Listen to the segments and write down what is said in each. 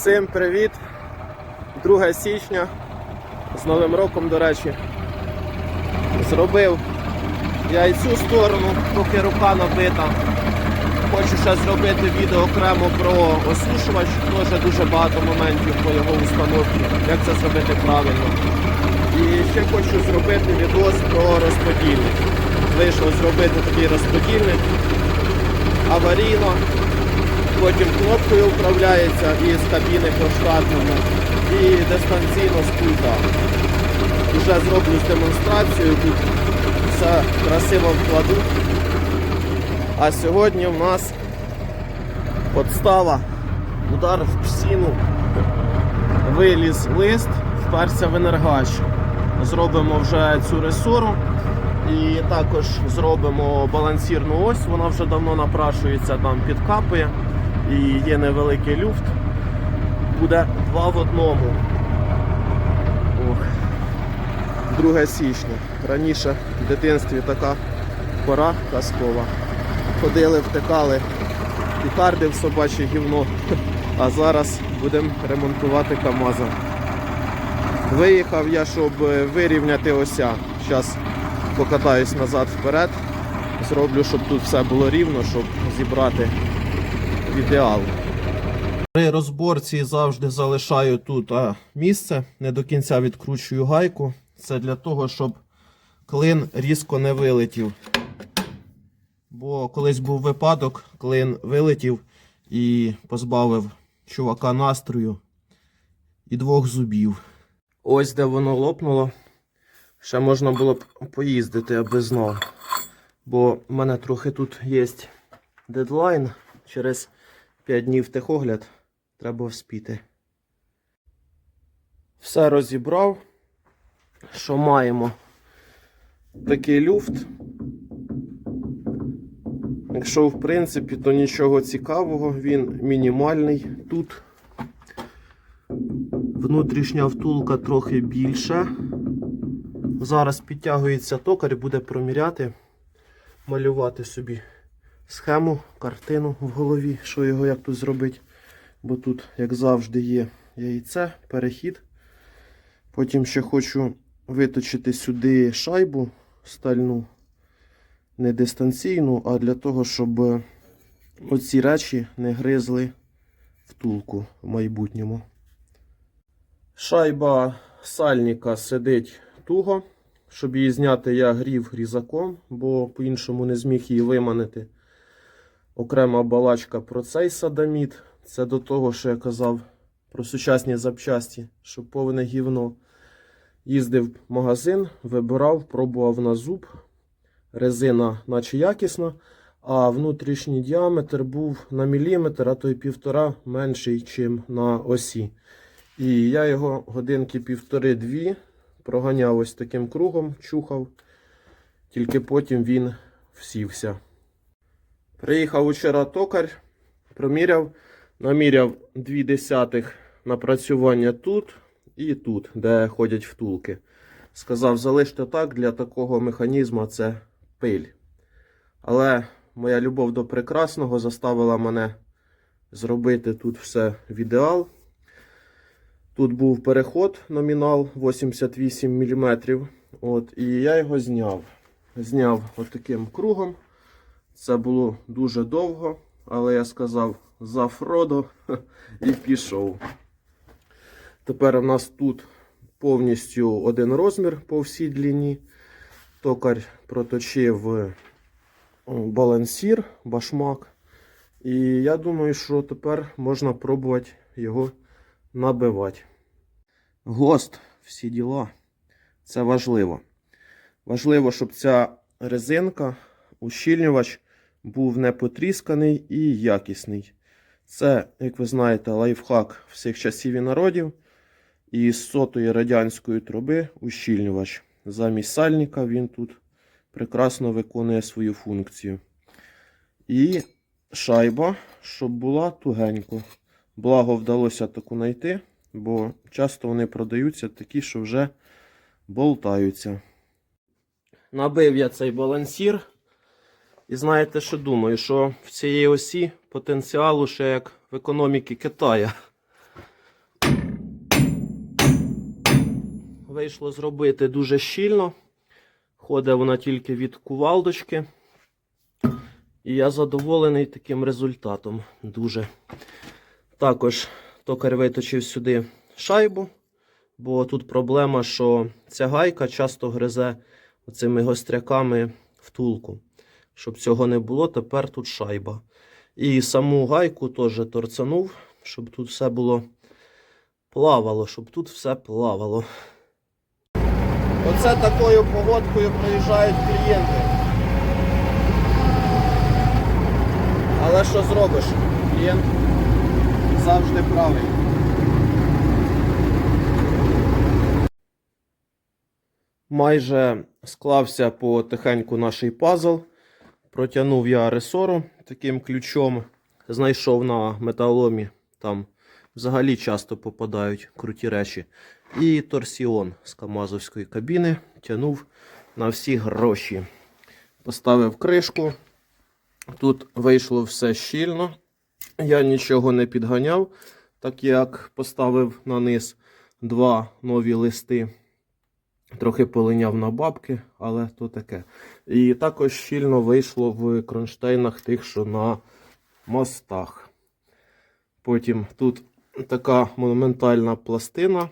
Всім привіт! 2 січня. З Новим роком, до речі, зробив я і цю сторону, поки рука набита. Хочу ще зробити відео окремо про осушувач, теж дуже багато моментів по його установці, як це зробити правильно. І ще хочу зробити відос про розподільник. Вийшов зробити такий розподільник аварійно, потім кнопкою управляється і з кабіни по штатному, і дистанційно з пульта. Вже зроблю з демонстрацією, тут все красиво вкладу. А сьогодні в нас подстава, удар в псину, виліз лист, вперся в енергач. Зробимо вже цю ресору. І також зробимо балансірну ось, вона вже давно напрашується, там підкапує і є невеликий люфт. Буде два в одному. Ох. 2 січня. Раніше в дитинстві така пора казкова. Ходили, втикали пікарди в собаче гівно, а зараз будемо ремонтувати КАМАЗа. Виїхав я, щоб вирівняти ося. Зараз покатаюсь назад вперед. Зроблю, щоб тут все було рівно, щоб зібрати ідеал. При розборці завжди залишаю тут а, місце, не до кінця відкручую гайку. Це для того, щоб клин різко не вилетів. Бо колись був випадок, клин вилетів і позбавив чувака настрою і двох зубів. Ось де воно лопнуло. Ще можна було б поїздити, аби знав. Бо в мене трохи тут є дедлайн. Через 5 днів техогляд треба вспіти. Все розібрав. Що маємо? Такий люфт. Якщо в принципі, то нічого цікавого, він мінімальний. Тут внутрішня втулка трохи більша. Зараз підтягується токар і буде проміряти, малювати собі схему, картину в голові, що його як тут зробити. Бо тут, як завжди, є яйце, перехід. Потім ще хочу виточити сюди шайбу стальну, не дистанційну, а для того, щоб оці речі не гризли втулку в майбутньому. Шайба сальника сидить туго. Щоб її зняти, я грів різаком, бо по-іншому не зміг її виманити. Окрема балачка про цей садамід. Це до того, що я казав про сучасні запчасті, що повне гівно. Їздив в магазин, вибирав, пробував на зуб. Резина, наче якісна, а внутрішній діаметр був на міліметр, а то й півтора менший, ніж на осі. І я його годинки півтори-дві проганяв ось таким кругом, чухав, тільки потім він всівся. Приїхав вчора токар, проміряв, наміряв 2 десятих напрацювання тут і тут, де ходять втулки. Сказав, залиште так, для такого механізму це пиль. Але моя любов до прекрасного заставила мене зробити тут все в ідеал. Тут був переход номінал 88 мм. От, і я його зняв. Зняв отаким кругом. Це було дуже довго, але я сказав за Фродо і пішов. Тепер у нас тут повністю один розмір по всій длині. Токар проточив балансір, башмак. І я думаю, що тепер можна пробувати його набивати. ГОСТ, всі діла. Це важливо. Важливо, щоб ця резинка, ущільнювач був не потрісканий і якісний. Це, як ви знаєте, лайфхак всіх часів і народів. І з сотої радянської труби ущільнювач. Замість сальника він тут прекрасно виконує свою функцію. І шайба, щоб була тугенько. Благо вдалося таку знайти, бо часто вони продаються такі, що вже болтаються. Набив я цей балансір. І знаєте, що думаю, що в цієї осі потенціалу ще як в економіці Китая. Вийшло зробити дуже щільно. Ходить вона тільки від кувалдочки. І я задоволений таким результатом дуже. Також токар виточив сюди шайбу, бо тут проблема, що ця гайка часто гризе оцими гостряками втулку. Щоб цього не було, тепер тут шайба. І саму гайку теж торцанув, щоб тут все було плавало, щоб тут все плавало. Оце такою погодкою приїжджають клієнти. Але що зробиш? Клієнт завжди правий. Майже склався потихеньку наш пазл. Протягнув я ресору таким ключом. Знайшов на металоломі. Там взагалі часто попадають круті речі. І торсіон з Камазовської кабіни тягнув на всі гроші. Поставив кришку. Тут вийшло все щільно. Я нічого не підганяв, так як поставив на низ два нові листи. Трохи полиняв на бабки, але то таке. І також щільно вийшло в кронштейнах тих, що на мостах. Потім тут така монументальна пластина.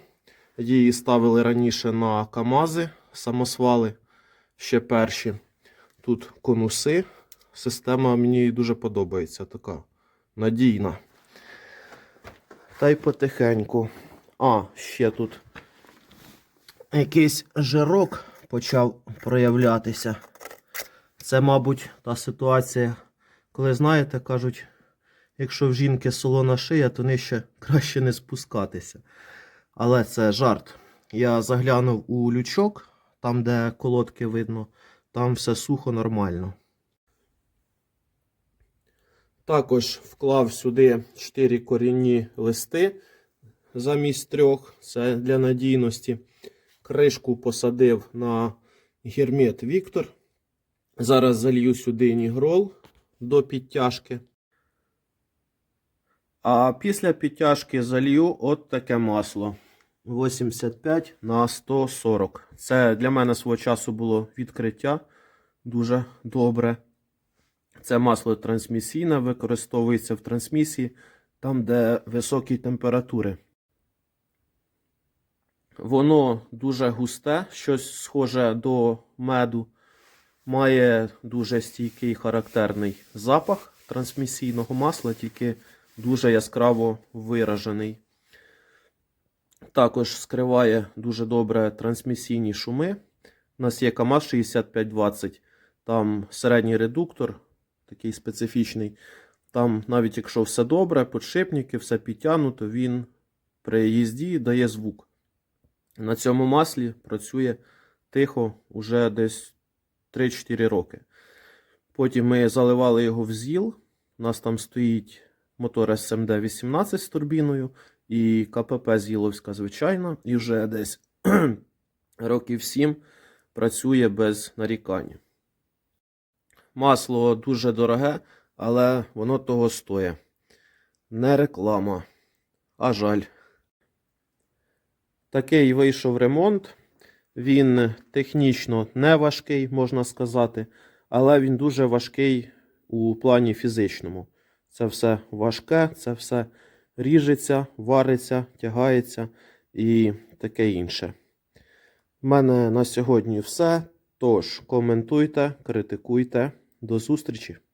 Її ставили раніше на Камази, самосвали ще перші. Тут конуси. Система мені дуже подобається, така надійна. Та й потихеньку. А, ще тут якийсь жирок почав проявлятися. Це, мабуть, та ситуація, коли, знаєте, кажуть, якщо в жінки солона шия, то нижче краще не спускатися. Але це жарт. Я заглянув у лючок, там, де колодки видно, там все сухо нормально. Також вклав сюди 4 корінні листи замість трьох. Це для надійності. Кришку посадив на гермет Віктор. Зараз залью сюди нігрол до підтяжки. А після підтяжки залью от таке масло. 85 на 140. Це для мене свого часу було відкриття. Дуже добре. Це масло трансмісійне, використовується в трансмісії, там, де високі температури. Воно дуже густе, щось схоже до меду. Має дуже стійкий характерний запах трансмісійного масла, тільки дуже яскраво виражений. Також скриває дуже добре трансмісійні шуми. У нас є КАМАЗ 6520, там середній редуктор, такий специфічний. Там, навіть якщо все добре, подшипники, все підтягнуто, він при їзді дає звук. На цьому маслі працює тихо уже десь 3-4 роки. Потім ми заливали його в ЗІЛ. У нас там стоїть мотор SMD 18 з турбіною і КПП Зіловська, звичайно, і вже десь років 7 працює без нарікань. Масло дуже дороге, але воно того стоє. Не реклама, а жаль. Такий вийшов ремонт. Він технічно не важкий, можна сказати, але він дуже важкий у плані фізичному. Це все важке, це все ріжеться, вариться, тягається і таке інше. У мене на сьогодні все. Тож, коментуйте, критикуйте. До зустрічі!